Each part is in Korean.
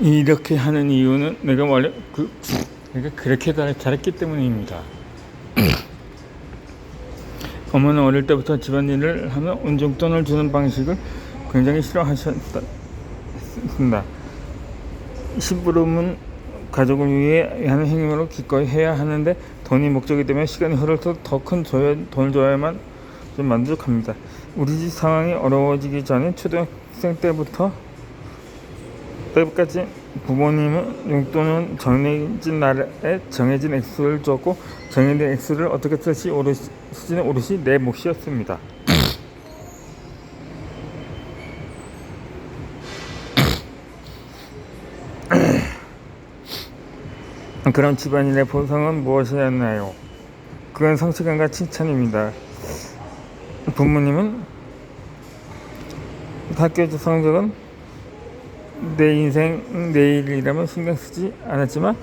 이렇게 하는 이유는 내가 원래 그 내가 그렇게 잘- 잘했기 때문입니다. 어머는 어릴 때부터 집안일을 하며 온종돈을 주는 방식을 굉장히 싫어하셨다. 습니다. 심부름은 가족을 위해 하는 행위로 기꺼이 해야 하는데 돈이 목적이 되면 시간이 흐를수록 더 큰 돈을 줘야만 좀 만족합니다. 우리 집 상황이 어려워지기 전에 초등학생 때부터 때까지 부모님은 용돈은 정해진 날에 정해진 액수를 줬고 정해진 액수를 어떻게 쓸지 오롯이, 쓰지는 오롯이 내 몫이었습니다. 그럼 집안일의 보상은 무엇이었나요? 그건 성취감과 칭찬입니다. 부모님은 학교 성적은 내 인생 내일이라면 신경 쓰지 않았지만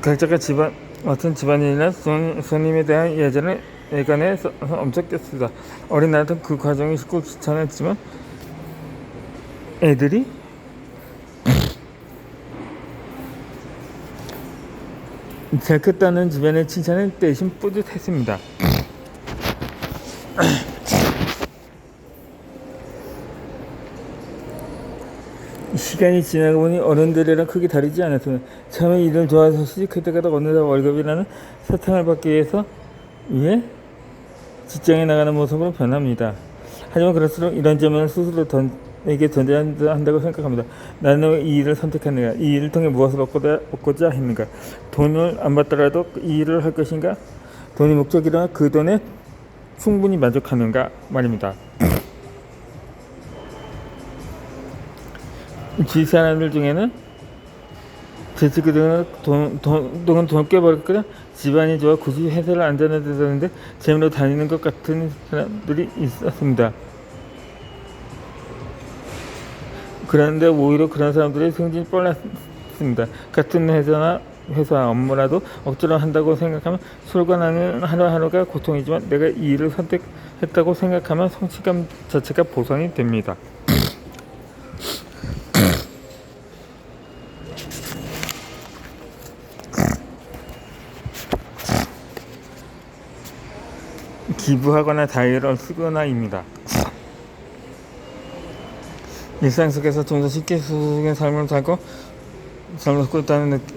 각자가 집안 어떤 집안일이나 손, 손님에 대한 예절을 애간에 써- 엄청 꼈습니다. 어린 나이도 그 과정이 쉽고 귀찮았지만 애들이 잘 컸다는 주변의 칭찬을 대신 뿌듯했습니다. 시간이 지나고 보니 어른들이랑 크게 다르지 않았습니다. 처음에 일을 좋아서 시집했다가도 어느덧 월급이라는 사탕을 받기 위해서 위해 직장에 나가는 모습으로 변합니다. 하지만 그럴수록 이런 점을 스스로 던, 에게 던져야 한다고 생각합니다. 나는 왜이 일을 선택했는가? 이 일을 통해 무엇을 얻고자, 얻고자 했는가? 돈을 안 받더라도 이 일을 할 것인가? 돈이 목적이라 그 돈에 충분히 만족하는가 말입니다. 지 사람들 중에는 그들은 돈, 돈, 돈은 돈 깨버렸거든 집안이 좋아 굳이 회사를 안 다녀야 되는데 재미로 다니는 것 같은 사람들이 있었습니다. 그런데 오히려 그런 사람들의 승진이 빨랐습니다. 같은 회사나 회사 업무라도 억지로 한다고 생각하면 출근하는 하루하루가 고통이지만 내가 이 일을 선택했다고 생각하면 성취감 자체가 보상이 됩니다. 기부하거나 다이어를 쓰거나입니다. 일상 속에서 좀 더 쉽게 수직의 삶을 살고 삶을 살고 있다는 느끼,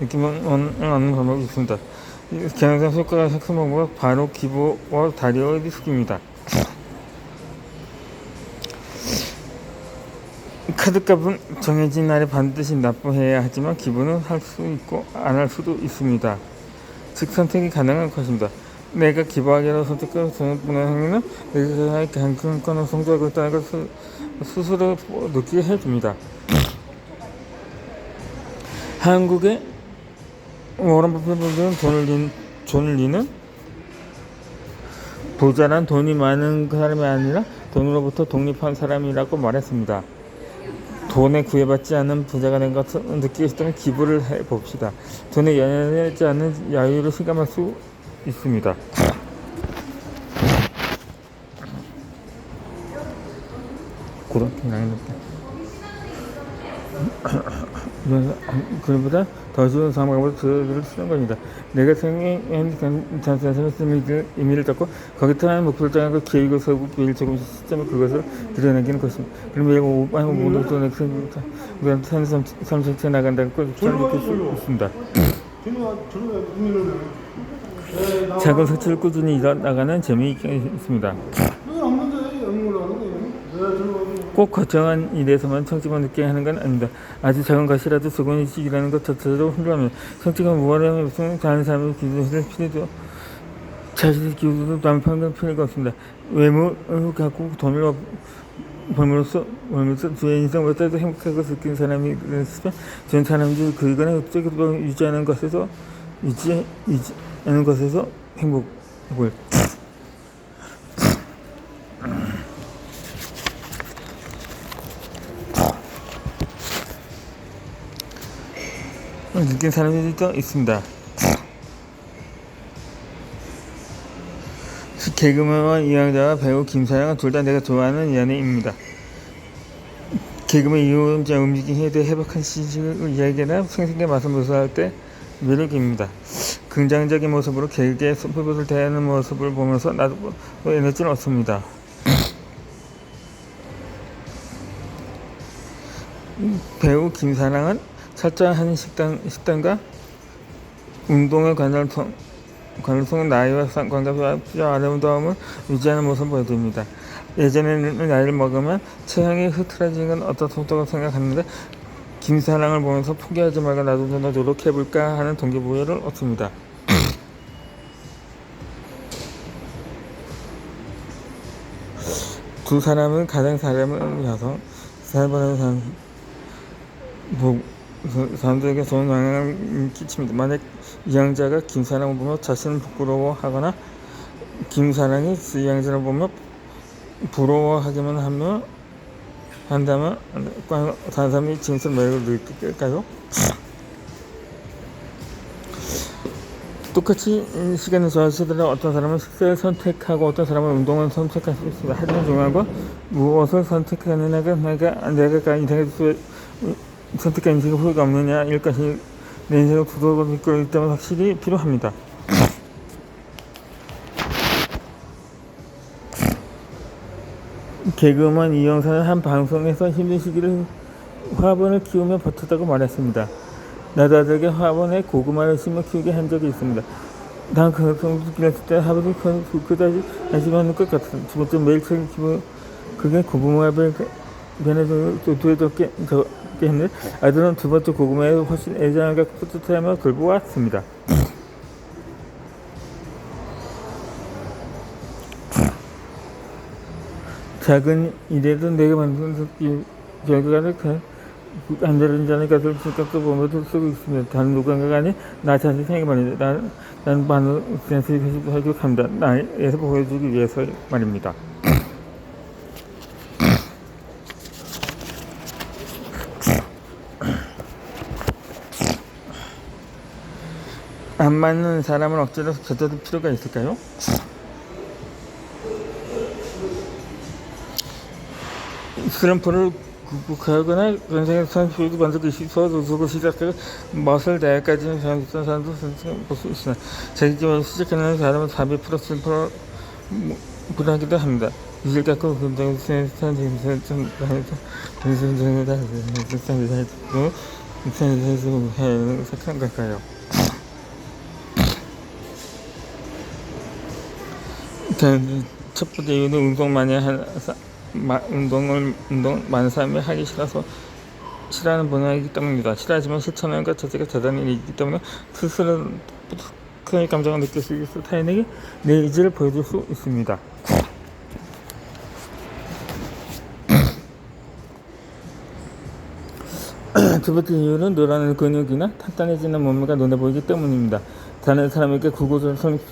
느낌을 얻는 방법이 있습니다. 경영상 효과가 학습 방법은 바로 기부와 다리어의 리스크입니다. 카드값은 정해진 날에 반드시 납부해야 하지만 기부는 할 수 있고 안 할 수도 있습니다. 즉 선택이 가능한 것입니다. 내가 기부하기로 선택한 전분의 행위는 내가 강권을 성취하고 있다는 것을 스스로 느끼게 해줍니다. 한국의 워런 버핏은 돈을 린, 돈을 리는 부자란 돈이 많은 그 사람이 아니라 돈으로부터 독립한 사람이라고 말했습니다. 돈에 구애받지 않는 부자가 된 것을 느끼고 싶다면 기부를 해봅시다. 돈에 연연하지 않는 야유를 실감할 수 있습니다. 고등학교 나이는데 그래서 그보다 더 좋은 상황으로 그들을 쓰는 겁니다. 내가 생각한 자세한 의미를, 의미를 잡고 거기 타는 목표를 정하고 계획을 세우고 매일 조금씩 시점을 그것을 드러내기는 것입니다. 그럼 매일 큰 우리한테 사는 삶, 삶 전체 나간다는 걸 느낄 수 있습니다. 작은 성취를 꾸준히 이뤄나가는 재미가 있습니다. 꼭 거창한 일에서만 성취만 느끼게 하는 건 아닙니다. 아주 작은 것이라도 조금씩이라는 것 자체로 훌륭합니다. 성취가 무한하면 무슨 다른 사람의 기준을 필요도 자신의 기준도 남편과 필요가 없습니다. 외모를 갖고 돈을 벌므로써 벌면서 주의 인생보다도 행복하고 느끼는 사람이 있으면 전 사람들 그거는 업적으로 유지하는 것에서 유지 유지하는 것에서 행복을 느낀 사람이 또 있습니다. 개그맨 이영자와 배우 김사랑은 둘 다 내가 좋아하는 연예인입니다. 개그맨 이용자 움직임에 대해 해박한 시식을 이야기하나 생생하게 맛을 묘사할 때 매력입니다. 긍정적인 모습으로 개그의 소프트를 대하는 모습을 보면서 나도 에너지를 얻습니다. 배우 김사랑은 철저한 식단, 식단과 운동의 관련성, 관련성은 나이와 상관관계와 필요 아름다움을 유지하는 모습을 보여줍니다. 예전에는 나이를 먹으면 체형이 흐트러지는 건 어떤 속도가 생각하는데 김사랑을 보면서 포기하지 말고 나도 좀더 노력해볼까 하는 동기부여를 얻습니다. 두 사람은 가장 사람은 여성, 살벌한 사람, 뭐, 그 사람들에게 좋은 영향을 끼칩니다. 만약 이 양자가 김사랑을 보며 자신을 부끄러워하거나 김사랑이 이 양자를 보며 부러워하기만 하며 한다면 다른 사람이 진실 매력을 느낄까요? 똑같이 시간을 좋아하시더라도 어떤 사람은 식사를 선택하고 어떤 사람은 운동을 선택할 수 있습니다. 하지만 중요한 건 무엇을 선택하느냐가 내가 내가 인생의 수 선택한 인생의 후회가 없느냐 일 것이 내 인생을 두둑을 이끌기 때문에 확실히 필요합니다. 개그맨 이영사는 한 방송에서 힘든 시기를 화분을 키우며 버텼다고 말했습니다. 나다들에게 화분에 고구마를 심어 키우게 한 적이 있습니다. 난그 정도 길었을 때 화분이 그다지 관심 없는 것 같았다. 두 번째 매일 책임 키워 그게 고구마를 변해서 두에덕게 했는데 아들은 두 번째 고구마에 훨씬 갖고 뿌듯해하며 돌보았습니다. 작은 일에도 내가 만든 이 결과를 안전운전의 것을 생각도 보면서 쓰고 있습니다. 다른 누군가가 아닌 나 자신 생각 말입니다. 나는, 나는 반을 센스를 하기로 합니다. 나에서 보여주기 위해서 말입니다. 안 맞는 사람을 억지로 곁들일 필요가 있을까요? 슬럼프를 극복하거나 인생의 선수도 만들기 싶어서 시작하고 멋을 내까지는 잘못한 사람도 볼수 있으나 자기가 시작하는 사람은 400% 슬퍼 불하기도 합니다. 이질 갖고 굉장히 센스한 재미있는 정신정이다 센스한 재미있고 센스한 착한 걸 까요? 첫 번째 이유는 운동 많이 마, 운동을 운동 많은 사람이 하기 싫어서 싫어하는 본능이기 때문입니다. 싫어하지만 실천하는 것 자체가 대단한 일이기 때문에 스스로 큰 감정을 느낄 수 있어 타인에게 내 의지를 보여줄 수 있습니다. 두 번째 이유는 늘어나는 근육이나 탄탄해지는 몸매가 눈에 보이기 때문입니다. 다른 사람에게 그곳을 성취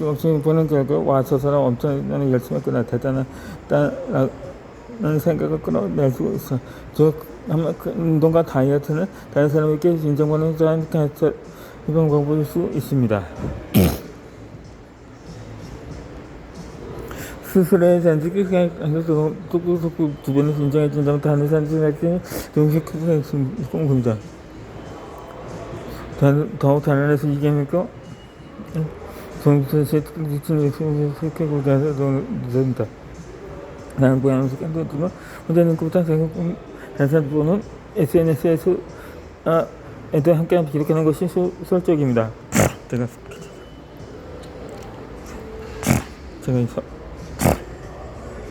보는 결과 와서 사람 엄청나게 열심히 했구나 대단한 라는 생각을 끌어낼 수 있어. 저그 운동과 다이어트는 다른 사람에게 인정받는 자한 해방 방법일 수 있습니다. 스스로의 잔직이 안에서 뚝뚝뚝 주변에서 인정해 준다면 다른 사람들한테 동시에 크게 공금자. 더욱 다른 데서 이 겨내고 정신의 미친의 생각을 된다. 나는 모양에서 깐도지만 혼자는 것보다 생각 다른 분은 SNS에서 아, 애들 함께 기록하는 것이 소설적입니다. 제가 제가 이서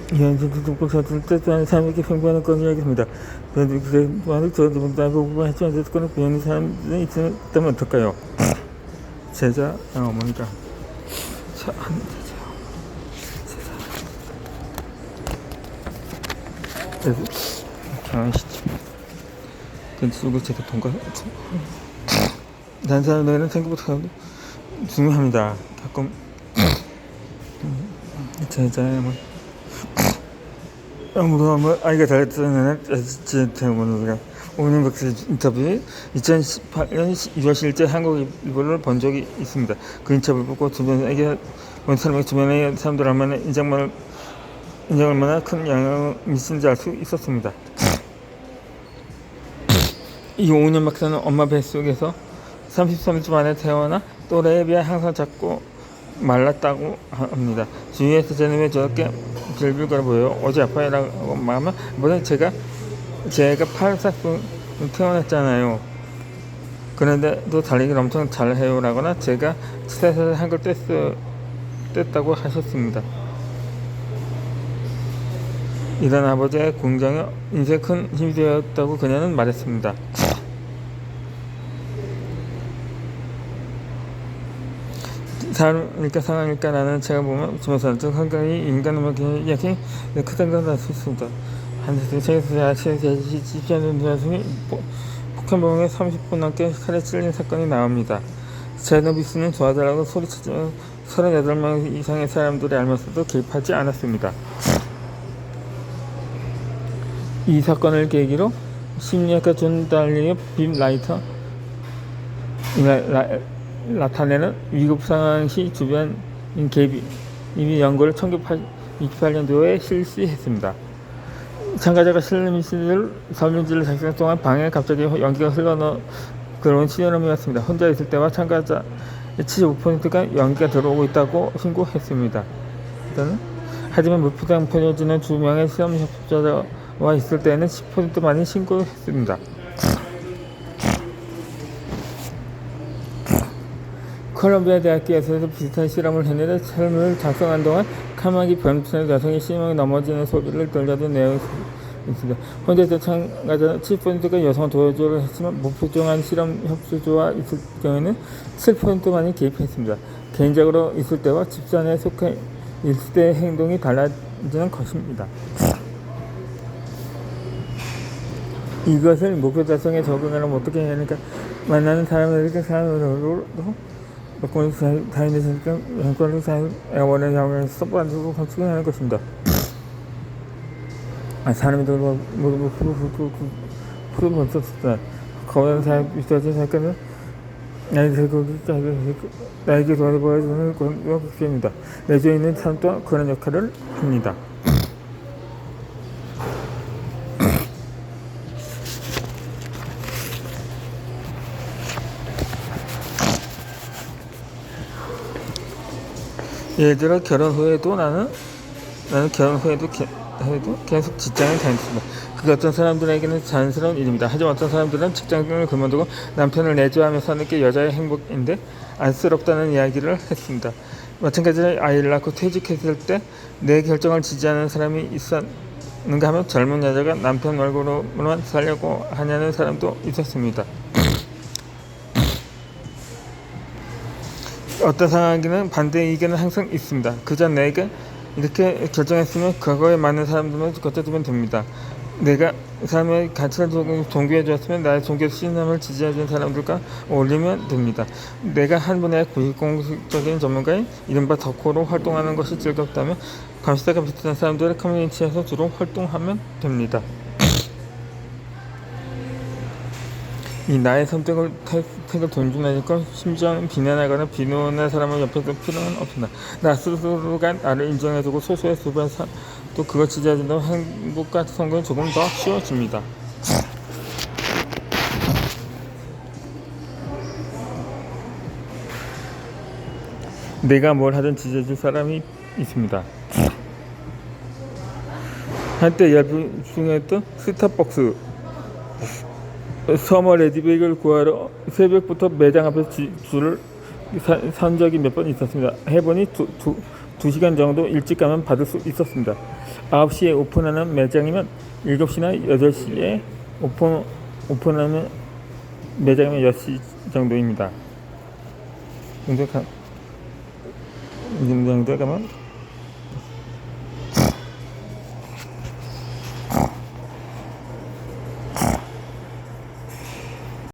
현재 듣고 사실 뜻하는 삶에게 평범한 건 이야기입니다. 그런데 그래 만약 저도 나보고 하지 않았거나 그런 사람이 있다면 어떨까요? 제자 어머니가 한 그래서 장시지 그리고 제가 통과 다른 사람들은 생각보다 중요합니다 가끔 제자의 뭐 아무도 뭐 아이가 잘했다는 제 때문에 오늘 박사 인터뷰 2018년 2월 실제 한국 일보를 본 적이 있습니다. 그 인터뷰 보고 주변에게 본 사람의 주변의 사람들 얼마나 인정만을 인정 얼마나 큰 영향을 미치는지 알 수 있었습니다. 이 5년 박사는 엄마 뱃속에서 33주 만에 태어나 또래에 비해 항상 작고 말랐다고 합니다. 주위에서 쟤는 왜 저렇게 빌빌거려 보여요? 어제 아파요? 라고 말하면 뭐든 제가 제가 8살 태어났잖아요. 그런데 또 달리기를 엄청 잘해요 라거나 제가 치사에서 한걸 뗐어, 뗐다고 하셨습니다. 이런 아버지의 공장에 인생 큰 힘이 되었다고 그녀는 말했습니다. 사람일까 상황일까 라는 제가 보면 주변 사람들 상당히 인간의 먹이 약이 크다는 걸알수 있습니다. 한세대 책에서 아시아에서 집시하는 여성이 폭행범에 30분 넘게 칼에 찔린 사건이 나옵니다. 제노비스는 도와달라고 소리치지만 38명 이상의 사람들이 알면서도 개입하지 않았습니다. 이 사건을 계기로 심리학가 존 달리의 빔 라이터 라, 라, 나타내는 위급 상황 시 주변 개입 이미 연구를 1928년도에 실시했습니다. 참가자가 실험실을 설문지를 작성 동안 방에 갑자기 연기가 흘러나 그런 시연함이었습니다. 혼자 있을 때와 참가자 75%가 연기가 들어오고 있다고 신고했습니다. 일단은 하지만 무표정 표현지는 두 명의 실험 협조자와 있을 때는 10%만이 신고했습니다. 콜롬비아 대학교에서 비슷한 실험을 했는데 설문을 작성한 동안 카마기 변태의 여성이 심하게 넘어지는 소리를 들려준 내용이 있습니다. 혼자 있던 참가자 7%가 여성 도와주를 했지만 무표정한 실험 협조조와 있을 경우에는 7%만이 개입했습니다. 개인적으로 있을 때와 집단에 속해 있을 때의 행동이 달라지는 것입니다. 이것을 목표 달성에 적응하려면 어떻게 해야 하니까 만나는 사람들에게 사람으로 여권을 다니면서 여권을 원하는 상황에서 써가지고 건축하는 것입니다. 아, 뭐, 뭐, 뭐, 그, 그, 그, 그, 그, 먼저 썼다. 거기는 사람, 있어야지, 잠깐은, 나에게, 그, 나에게 도와보여주는 그런 것입니다. 내주에 있는 또한 그런 역할을 합니다. 들어 결혼 후에도 나는 나는 결혼 후에도 게, 해도 계속 직장을 다녔습니다. 그 어떤 사람들에게는 자연스러운 일입니다. 하지만 어떤 사람들은 직장을 그만두고 남편을 내조하며 사는 게 여자의 행복인데 안쓰럽다는 이야기를 했습니다. 마찬가지로 아이를 낳고 퇴직했을 때 내 결정을 지지하는 사람이 있었는가 하면 젊은 여자가 남편 월급으로만 살려고 하냐는 사람도 있었습니다. 어떤 상황에는 반대 의견은 항상 있습니다. 그저 내가 이렇게 결정했으면 그거에 맞는 사람들만 걷어두면 됩니다. 내가 삶의 가치를 종교해 주었으면 나의 종교 신념을 지지해 준 사람들과 어울리면 됩니다. 내가 한 분야의 공식적인 전문가인 이른바 덕후로 활동하는 것이 즐겁다면 감시자가 비슷한 사람들의 커뮤니티에서 주로 활동하면 됩니다. 이 나의 선택을 택을 존중하니까 심지어 비난하거나 비난할 사람을 옆에 둘 필요는 없습니다. 나 스스로가 나를 인정해주고 소수의 수반 또 그걸 지지해준다면 행복과 성공이 조금 더 쉬워집니다. 내가 뭘 하든 지지해줄 사람이 있습니다. 한때 열풍했던 스타벅스 서머 레디백을 구하러 새벽부터 매장 앞에 지, 줄을 사, 산 적이 몇 번 있었습니다. 해보니 두, 두, 두 시간 정도 일찍 가면 받을 수 있었습니다. 9시에 오픈하는 매장이면 7시나 8시에 오픈, 오픈하는 매장이면 10시 정도입니다. 이 정도에 가면